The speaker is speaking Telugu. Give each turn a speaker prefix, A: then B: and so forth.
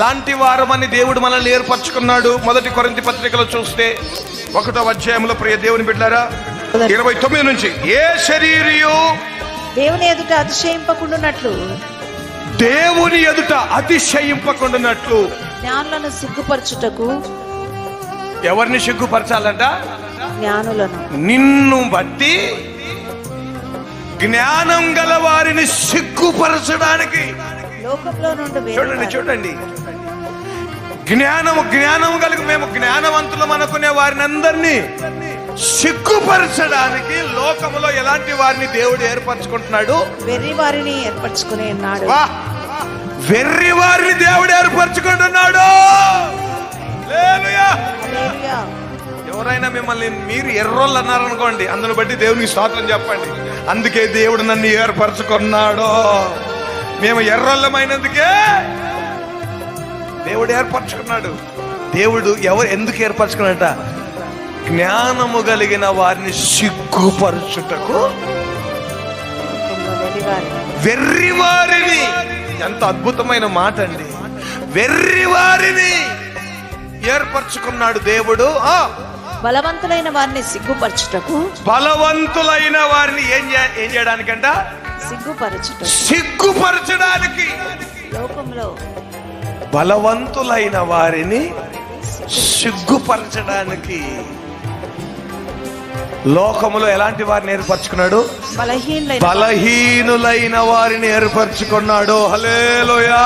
A: అలాంటి వారమని దేవుడు మనల్ని ఏర్పరచుకున్నాడు. మొదటి కొరింతి పత్రికలో చూస్తే ఒకటో అధ్యాయంలో ప్రియ దేవుని బిడ్డారా ఇరవై తొమ్మిది నుంచి ఏ శరీరియు
B: దేవుని ఎదుట అతిశయింపకుండునట్లు.
A: దేవుని ఎదుట అతిశయింపకుండానట్లు.
B: జ్ఞానులను సిగ్గుపరచుటకు
A: ఎవరిని సిగ్గుపరచాలంట?
B: జ్ఞానులను.
A: నిన్ను బట్టి జ్ఞానం గల వారిని సిగ్గుపరచడానికి చూడండి. చూడండి. జ్ఞానము జ్ఞానము కలిగి మేము జ్ఞానవంతులం అనుకునే వారిని అందరినీ సిగ్గుపరచడానికి లోకములో ఎలాంటి వారిని దేవుడు ఏర్పరచుకుంటున్నాడు?
B: వెర్రి వారిని ఏర్పరచుకుని ఉన్నాడు.
A: వెర్రి వారిని దేవుడు ఏర్పరచుకుంటున్నాడు. ఎవరైనా మిమ్మల్ని మీరు ఎర్రోళ్ళు అన్నారనుకోండి అందును బట్టి దేవునికి స్తోత్రం చెప్పండి. అందుకే దేవుడు నన్ను ఏర్పరచుకున్నాడు. మేము ఎర్రల్లమైనందుకే దేవుడు ఏర్పరచుకున్నాడు. దేవుడు ఎవరు ఎందుకు ఏర్పరచుకున్నట జ్ఞానము కలిగిన వారిని సిగ్గుపరచుటకు.
B: వెర్రివారిని.
A: వెర్రి వారిని ఎంత అద్భుతమైన మాట అండి వెర్రి వారిని ఏర్పరచుకున్నాడు దేవుడు. ఆ!
B: బలవంతులైన వారిని సిగ్గుపరచుటకు
A: బలవంతులైన వారిని ఏం ఏం చేయడానికంట?
B: సిగ్గుపరచుటకు.
A: సిగ్గుపరచడానికి.
B: లోకంలో
A: బలవంతులైన వారిని సిగ్గుపరచడానికి. లోకములో ఎలాంటి వారిని ఏర్పరచుకున్నాడు?
B: బలహీనులైన
A: బలహీనులైన వారిని ఏర్పరచుకున్నాడు. హలేలుయా